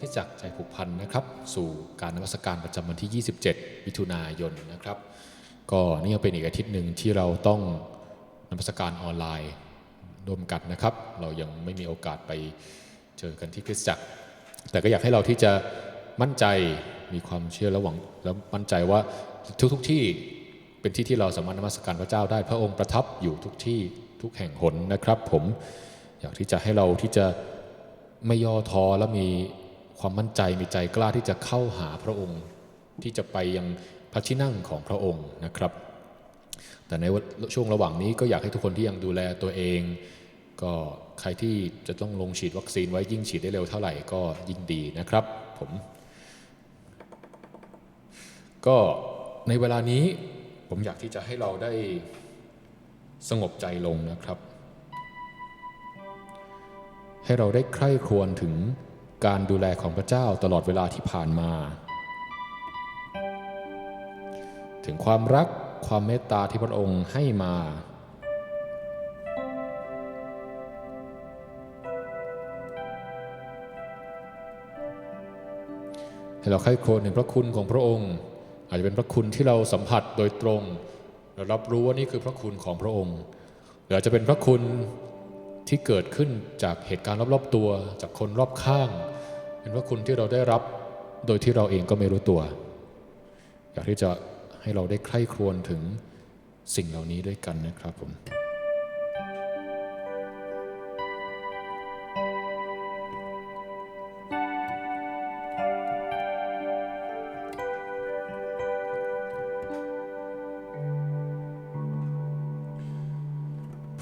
คริจักใจผูกพันนะครับ สู่การนมัสการประจำวันที่ 27 มิถุนายนนะครับ ก็นี่ก็เป็นอีกอาทิตย์หนึ่งที่เราต้องนมัสการออนไลน์ร่วมกันนะครับ เรายังไม่มีโอกาสไปเจอกันที่คริสตจักร แต่ก็อยากให้เราที่จะมั่นใจมีความเชื่อและหวังแล้วมั่นใจว่าทุกๆทที่เป็นที่ที่เราสามารถนมัสการพระเจ้าได้ พระองค์ประทับอยู่ทุกที่ทุกแห่งหนนะครับ ผมอยากที่จะให้เราที่จะไม่ย่อท้อและมี ความมั่นใจมีใจกล้าที่จะเข้าหาพระองค์ ที่จะไปยังพระที่นั่งของพระองค์นะครับ แต่ในช่วงระหว่างนี้ก็อยากให้ทุกคนที่ยังดูแลตัวเอง ก็ใครที่จะต้องลงฉีดวัคซีนไว้ยิ่งฉีดได้เร็วเท่าไหร่ก็ยิ่งดีนะครับ ผม ก็ในเวลานี้ผมอยากที่จะให้เราได้สงบใจลงนะครับ ให้เราได้ใคร่ครวญถึง การดูแลของพระเจ้าตลอดเวลาที่ผ่านมา ถึงความรักความเมตตาที่พระองค์ให้มา ให้เราใคร่ครวญถึงพระคุณของพระองค์ อาจจะเป็นพระคุณที่เราสัมผัสโดยตรง เรารับรู้ว่านี่คือพระคุณของพระองค์ หรืออาจจะเป็นพระคุณที่เกิดขึ้นจากเหตุการณ์รอบๆตัวจากคนรอบข้าง เป็นพระคุณที่เราได้รับโดยที่เราเองก็ไม่รู้ตัว อยากที่จะให้เราได้ใคร่ครวญถึงสิ่งเหล่านี้ด้วยกันนะครับผม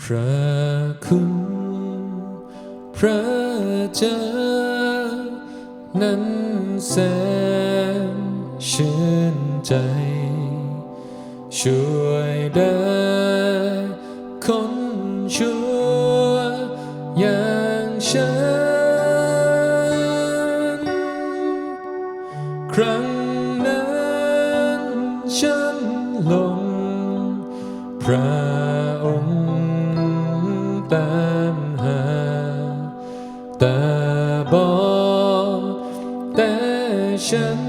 พระคุณพระเจ้า นั้นแสนชื่นใจ ช่วยได้คนชั่วอย่างฉัน ครั้งนั้นฉันลง พระองค์ตามหาแต่บอ ฉั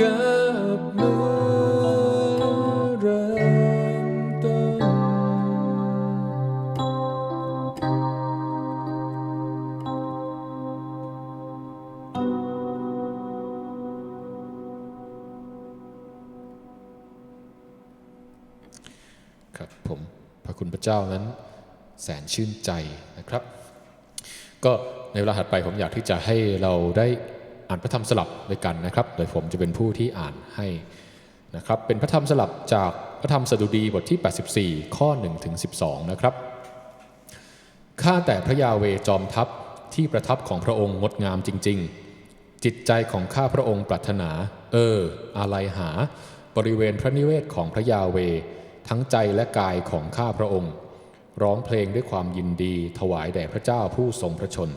กับเมื่อเริ่มต้นครับผมพระคุณพระเจ้านั้นแสนชื่นใจนะครับ ก็ในเวลาถัดไปผมอยากที่จะให้เราได้านพระธรรมสลับด้วยกันนะครับ โดยผมจะเป็นผู้ที่อ่านให้นะครับ เป็นพระธรรมสลับจากพระธรรมสดุดีบทที่ 84 ข้อ1ถึง12 นะครับ ข้าแต่พระยาเวจอมทัพที่ประทับของพระองค์งดงามจริง ๆ จิตใจของข้าพระองค์ปรารถนา เอออะไรหา บริเวณพระนิเวศของพระยาเว ทั้งใจและกายของข้าพระองค์ ร้องเพลงด้วยความยินดีถวายแด่พระเจ้าผู้ทรงพระชน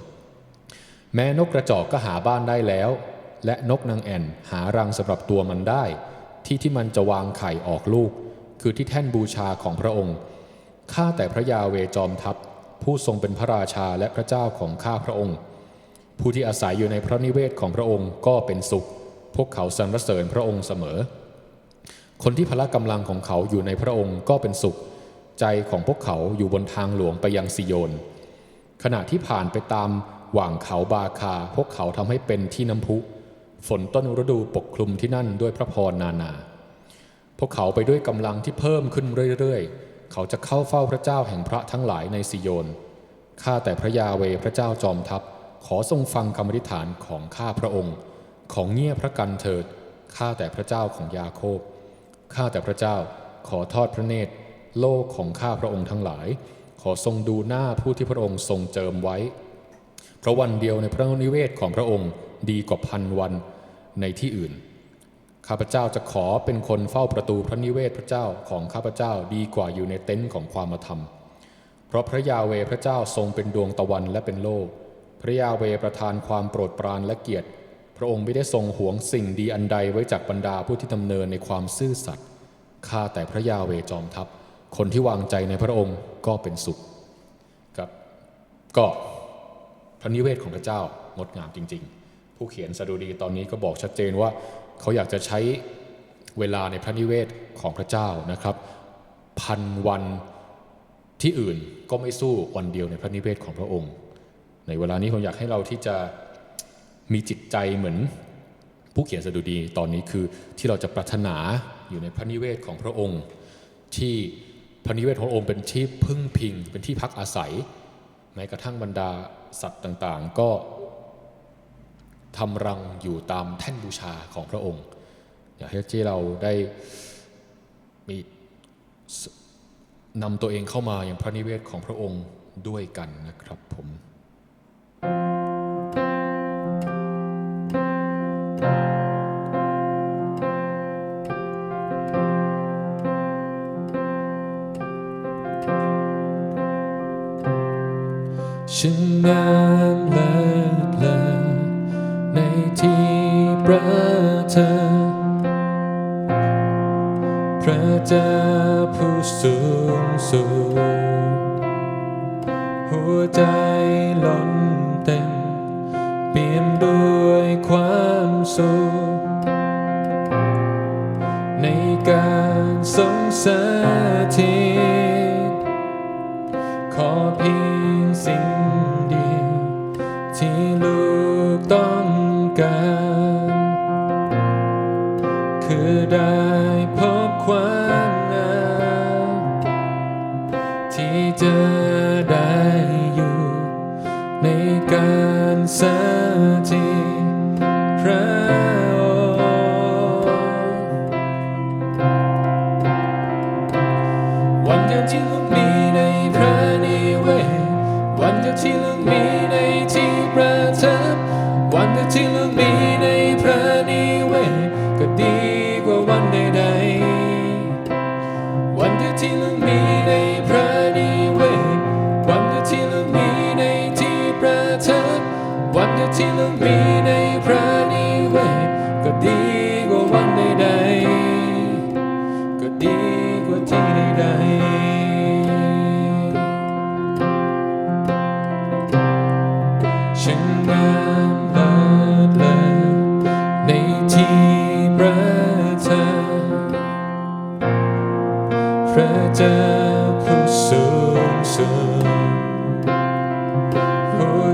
แม้นกกระจอกก็หาบ้านได้แล้ว และนกนางแอ่นหารังสำหรับตัวมันได้ ที่ที่มันจะวางไข่ออกลูก คือที่แท่นบูชาของพระองค์ข้าแต่พระยาเวจอมทัพ ผู้ทรงเป็นพระราชาและพระเจ้าของข้าพระองค์ ผู้ที่อาศัยอยู่ในพระนิเวศของพระองค์ก็เป็นสุข พวกเขาสรรเสริญพระองค์เสมอ คนที่พละกำลังของเขาอยู่ในพระองค์ก็เป็นสุข ใจของพวกเขาอยู่บนทางหลวงไปยังซิโยนขณะที่ผ่านไปตาม หว่างเขาบาคา พวกเขาทำให้เป็นที่น้ำพุ ฝนต้นฤดูปกคลุมที่นั่นด้วยพระพรนานา พวกเขาไปด้วยกำลังที่เพิ่มขึ้นเรื่อยๆ เขาจะเข้าเฝ้าพระเจ้าแห่งพระทั้งหลายในซิโยน ข้าแต่พระยาเวพระเจ้าจอมทัพ ขอทรงฟังคำอธิษฐานของข้าพระองค์ ของเงียพระกันเถิด ข้าแต่พระเจ้าของยาโคบ ข้าแต่พระเจ้าขอทอดพระเนตร โลกของข้าพระองค์ทั้งหลาย ขอทรงดูหน้าผู้ที่พระองค์ทรงเจิมไว้ เพราะวันเดียวในพระนิเวศของพระองค์ดีกว่าพันวันในที่อื่น ข้าพเจ้าจะขอเป็นคนเฝ้าประตูพระนิเวศพระเจ้าของข้าพเจ้าดีกว่าอยู่ในเต็นท์ของความธรรม เพราะพระยาเวพระเจ้าทรงเป็นดวงตะวันและเป็นโลก พระยาเวประทานความโปรดปรานและเกียรติ พระองค์ไม่ได้ทรงหวงสิ่งดีอันใดไว้จากบรรดาผู้ที่ดำเนินในความซื่อสัตย์ ข้าแต่พระยาเวจอมทัพ คนที่วางใจในพระองค์ก็เป็นสุขครับก็ พระนิเวศของพระเจ้างดงามจริง ๆ ผู้เขียนสดุดีตอนนี้ก็บอกชัดเจนว่าเขาอยากจะใช้เวลาในพระนิเวศของพระเจ้านะครับ พันวันที่อื่นก็ไม่สู้วันเดียวในพระนิเวศของพระองค์ ในเวลานี้ผมอยากให้เราที่จะมีจิตใจเหมือนผู้เขียนสดุดีตอนนี้คือที่เราจะปรารถนาอยู่ในพระนิเวศของพระองค์ ที่พระนิเวศขององค์เป็นที่พึ่งพิง เป็นที่พักอาศัยแม้กระทั่งบรรดา สัตว์ต่างๆ ก็ทำรังอยู่ตามแท่นบูชาของพระองค์ อยากให้ที่เราได้มีนำตัวเองเข้ามาอย่างพระนิเวศของพระองค์ด้วยกันนะครับผม ฉันงา ขอเพียงสิ่งเดียวที่ลูกต้อง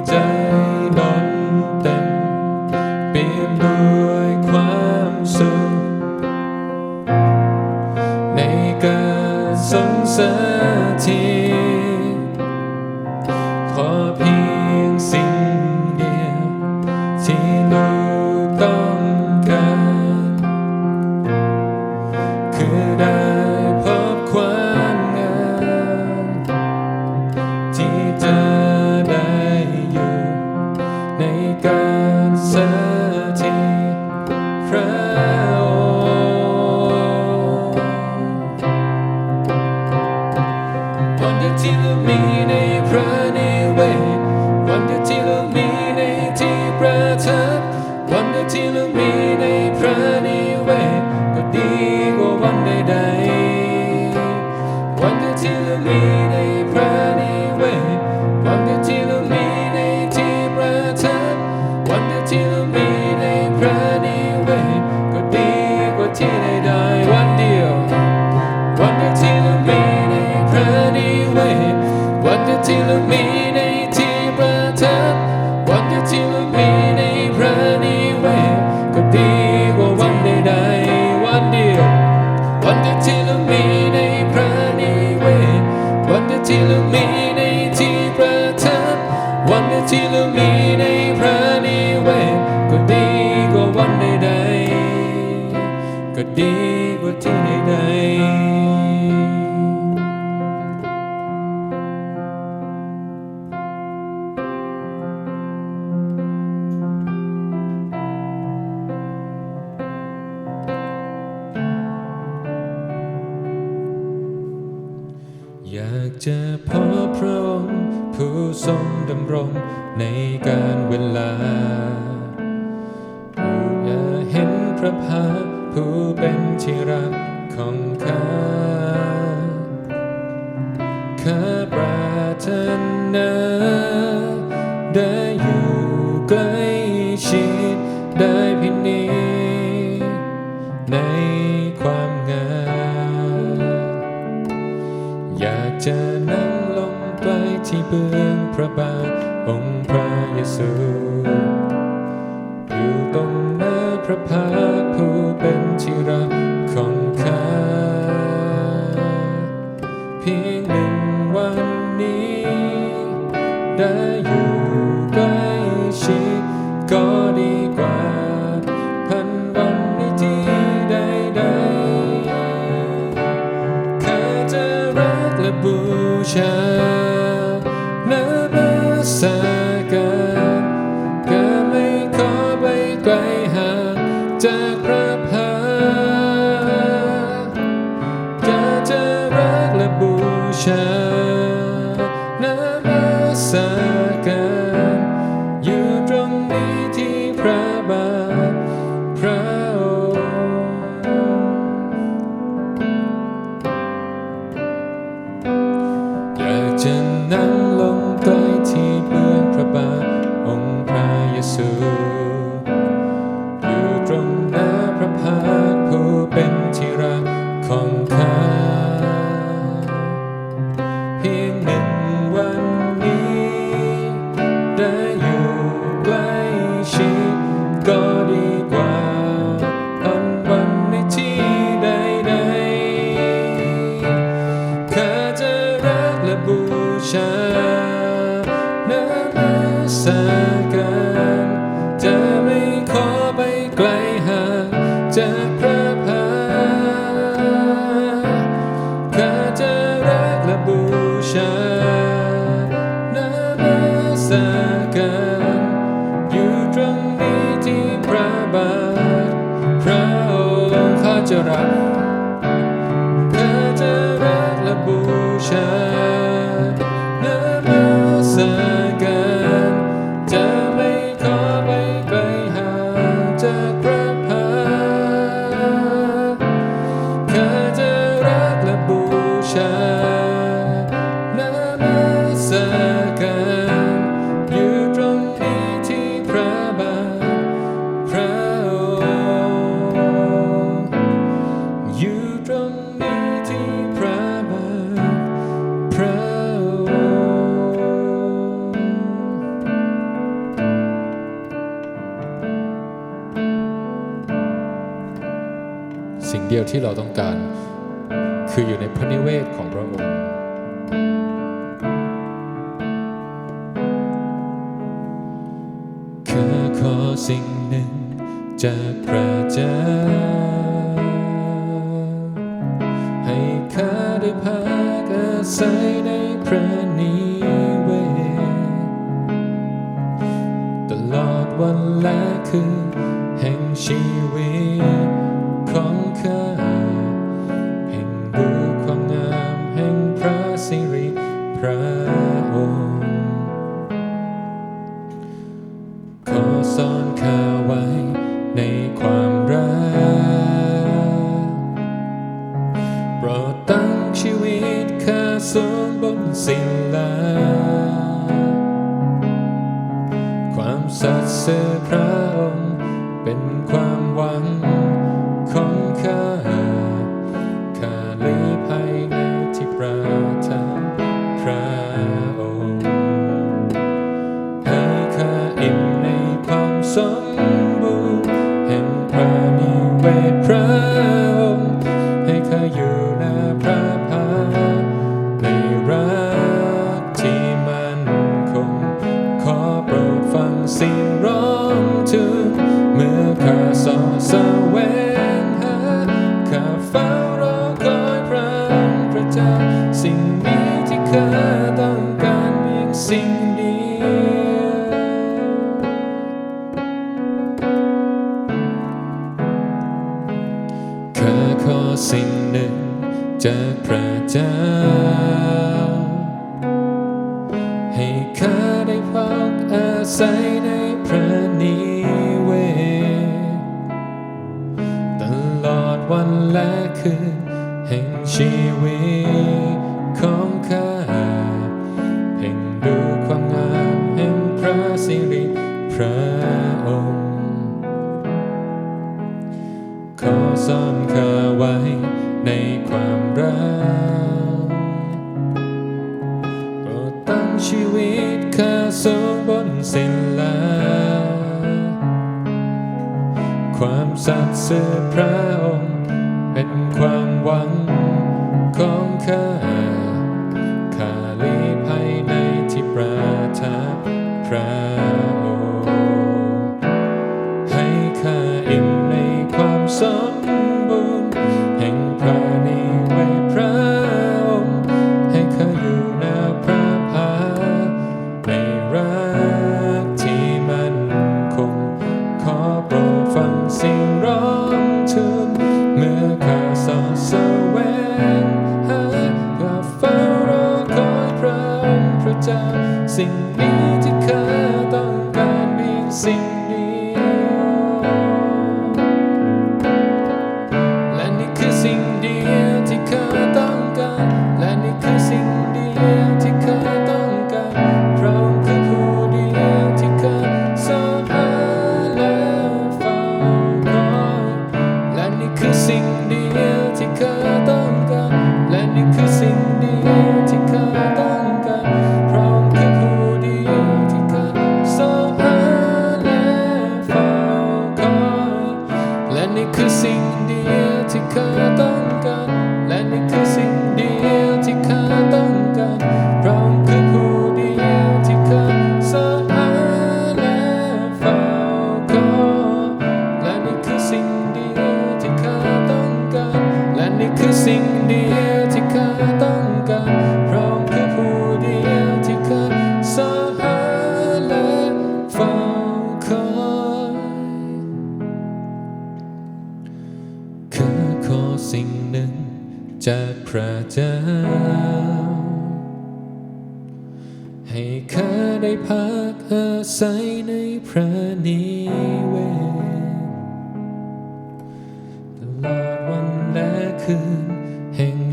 หั อยากจะพอพระองค์ผู้ทรงดำรงในการเวลาผู้อย่าเห็นพระพาผู้เป็นที่รักของข้า ข้าปรารถนาได้อยู่ใกล้ชิดได้พินิจใน พระบาทองค์พระเยซูอยู่ตรงหน้าพระพัก คืออยู่ในพระนิเวศของพระองค์ คือขอสิ่งหนึ่งจากพระเจ้า ให้ข้าได้พักอาศัยในพระนิเวศ ตลอดวันและคืน ซ่อนเธอไว้ในความรักโปรดตั้งชีวิตข้าสูนบนสิ่งลาความสัตย์เสื่อพระองค์ และคืนแห่งชีวิตของข้าเพ่งดูความงามแห่งพระสิริพระองค์ ขอซ่อนข้าไว้ในความรักโปรดตั้งชีวิตข้าสูงบนศิลาความสัตย์ซื่อพระ ที่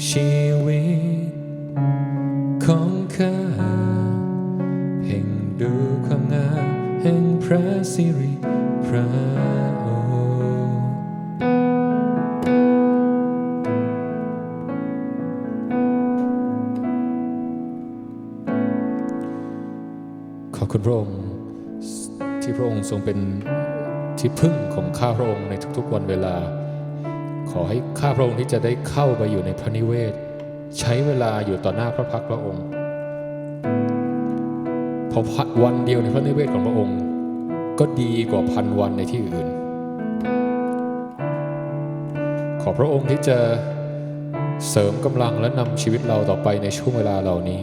ชีวิตของข้าเพ่งดูความงามแห่งพระสิริพระองค์ขอบคุณพระองค์ที่พระองค์ทรงเป็นที่พึ่งของข้าพระองค์ในทุกๆวันเวลา ขอให้ข้าพระองค์ที่จะได้เข้าไปอยู่ในพระนิเวศ ใช้เวลาอยู่ต่อหน้าพระพักตร์พระองค์เพอวันเดียวในพระนิเวศของพระองค์ ก็ดีกว่าพันวันในที่อื่น ขอพระองค์ที่จะเสริมกำลังและนำชีวิตเราต่อไปในช่วงเวลาเหล่านี้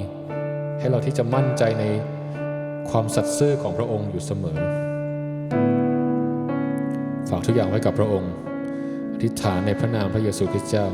ให้เราที่จะมั่นใจในความสัตย์ซื่อของพระองค์อยู่เสมอฝากทุกอย่างไว้กับพระองค์ ธิษฐานในพระนามพระเยซูคริสต์เจ้า